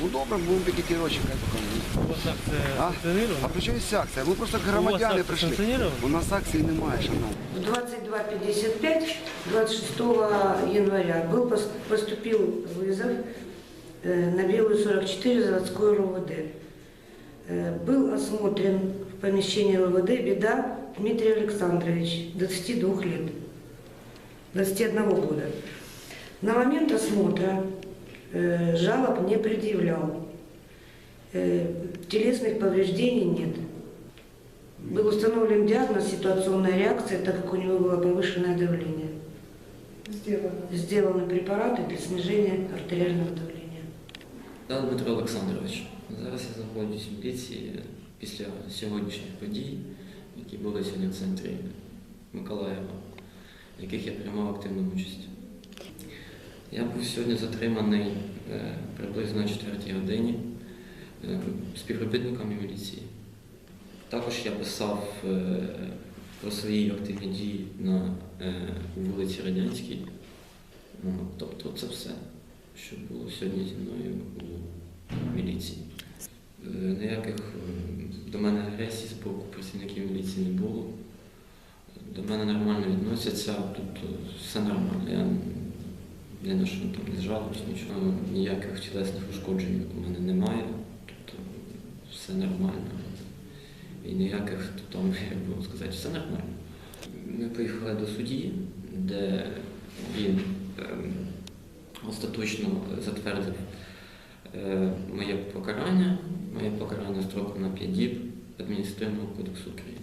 Ну добре, будемо пікетувати, чекати, поки вони. У вас акция А? А санкционирована? при чому ця акція? Ми просто як У вас громадяни акція прийшли. санкціонована? У нас акції немає, шановні. В 22.55 26 января был, пос- поступил вызов э, на Белую 44 заводской РУВД. Э, Был осмотрен в помещении РУВД Беда Дмитрий Александрович, 22 лет, 21 года. На момент осмотра э, жалоб не предъявлял. Э, Телесных повреждений нет. Был установлен диагноз ситуационная реакция, так как у него было повышенное давление. Сделано. Сделаны препараты для снижения артериального давления. Да, Дмитро Олександрович, зараз я знаходжусь в міліції після сьогоднішніх подій, які були сьогодні в центрі Миколаєва, в яких я приймав активну участь. Я був сьогодні затриманий е, приблизно о 4 годині е, співробітниками міліції. Також я писав е, про свої активні дії на вулиці Радянській. Ну, тобто це все, що було сьогодні зі мною у міліції. Ніяких до мене агресій з боку працівників міліції не було. До мене нормально відносяться, тут все нормально. Я ні на що там не жалуюсь, нічого, ніяких тілесних ушкоджень у мене немає. Тобто все нормально. І ніяких там, як би сказати, все нормально. Ми поїхали до судді, де він ем, остаточно затвердив е, моє покарання, моє покарання строком на 5 діб адміністративного кодексу України.